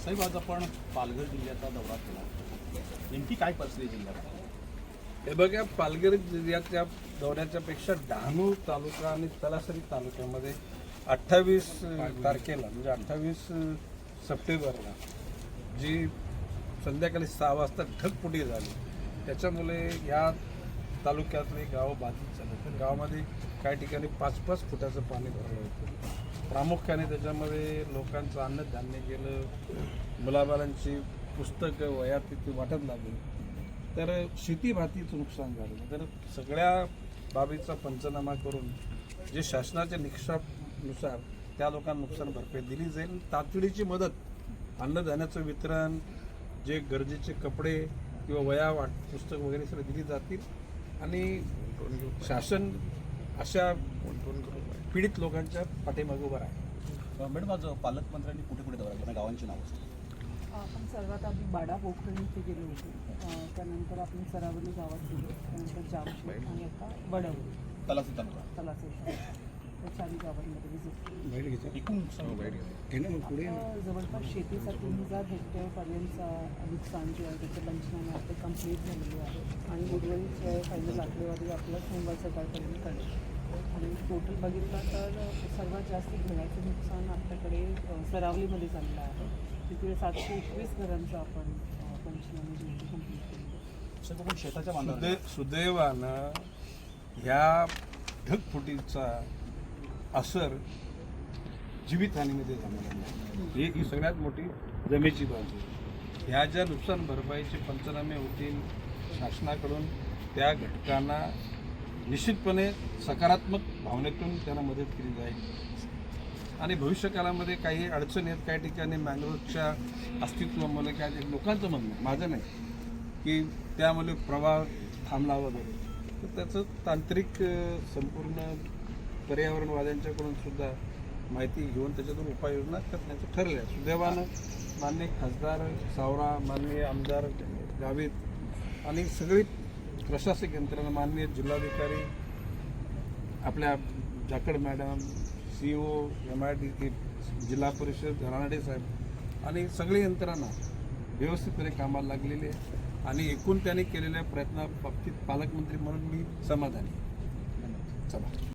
साहेब आज आपण पालघर जिल्ह्याचा दौरा केला. नेमकी काय परिस्थिती जिल्ह्यात? हे बघा पालघर जिल्ह्याच्या दौऱ्याच्या पेक्षा डहाणू तालुका आणि तलासरी तालुक्यामध्ये अठ्ठावीस तारखेला म्हणजे अठ्ठावीस सप्टेंबरला जी संध्याकाळी सहा वाजता ढगफुटी झाली. त्याच्यामुळे या तालुक्यातले गाव बाधित झाले. तर गावामध्ये काही ठिकाणी पाच पाच फुटाचं पाणी भरलं होतं. प्रामुख्याने त्याच्यामध्ये लोकांचं अन्नधान्य गेलं मुलाबालांची पुस्तकं वया तिथे वाटत लागली. तर शेती भातीचं नुकसान झालं. तर सगळ्या बाबीचा पंचनामा करून जे शासनाच्या निकषानुसार त्या लोकांना नुकसान भरपाई दिली जाईल. तातडीची मदत अन्नधान्याचं वितरण जे गरजेचे कपडे किंवा वया वाट पुस्तक वगैरे सगळे दिली जातील. आणि शासन अशा पीडित लोकांच्या पाठीमागे उभं आहे मॅडम आज पालकमंत्र्यांनी कुठे कुठे दौरा केला? गावांची नावं आपण सर्वात आधी बाडा पोखरण इथे गेलो होतो. त्यानंतर आपण सरावली गावात गेलो. त्यानंतर जामशेट आणि आता वडावली. तलासी तालुका. तलाचे जवळपास शेतीचा तीन हजार हेक्टरपर्यंतचा नुकसान जे आहे त्याचे पंचनामे आता कंप्लीट झालेले आहे. आणि उर्वरित जे फायनल आकडेवारी आपल्या सोमवार सकाळपर्यंत कळेल आणि टोटल बघितलं तर सर्वात जास्त घराचं नुकसान आपल्याकडे सरावलीमध्ये झालेलं आहे. तिथे सातशे एकवीस घरांचं आपण पंचनामे जे आहे कंप्लीट केलेलं शेताच्या सुदैवानं ह्या ढगफुटीचा असर जीवितहानीमध्ये झालेला नाही ही ही सगळ्यात मोठी जमेची बाजू ह्या ज्या नुकसान भरपाईचे पंचनामे होतील शासनाकडून त्या घटकांना निश्चितपणे सकारात्मक भावनेतून त्यांना मदत केली जाईल. आणि भविष्यकालामध्ये काही अडचणी आहेत काही ठिकाणी मॅंग्रोवच्या अस्तित्वामुळे काय लोकांचं म्हणणं माझं नाही की त्यामुळे प्रवाह थांबला वगैरे. तर त्याचं तांत्रिक संपूर्ण पर्यावरणवाद्यांच्याकडून सुद्धा माहिती घेऊन त्याच्यातून उपाययोजना करण्याचं ठरलं आहे सुदैवानं माननीय खासदार सावरा माननीय आमदार गावित आणि सगळी प्रशासक यंत्रणा माननीय जिल्हाधिकारी आपल्या Jakad madam C O M I D जिल्हा परिषद रानाडे साहेब आणि सगळी यंत्रणा व्यवस्थितपणे कामाला लागलेली आहे आणि एकूण त्याने केलेल्या प्रयत्नाबाबतीत पालकमंत्री म्हणून मी समाधानी चला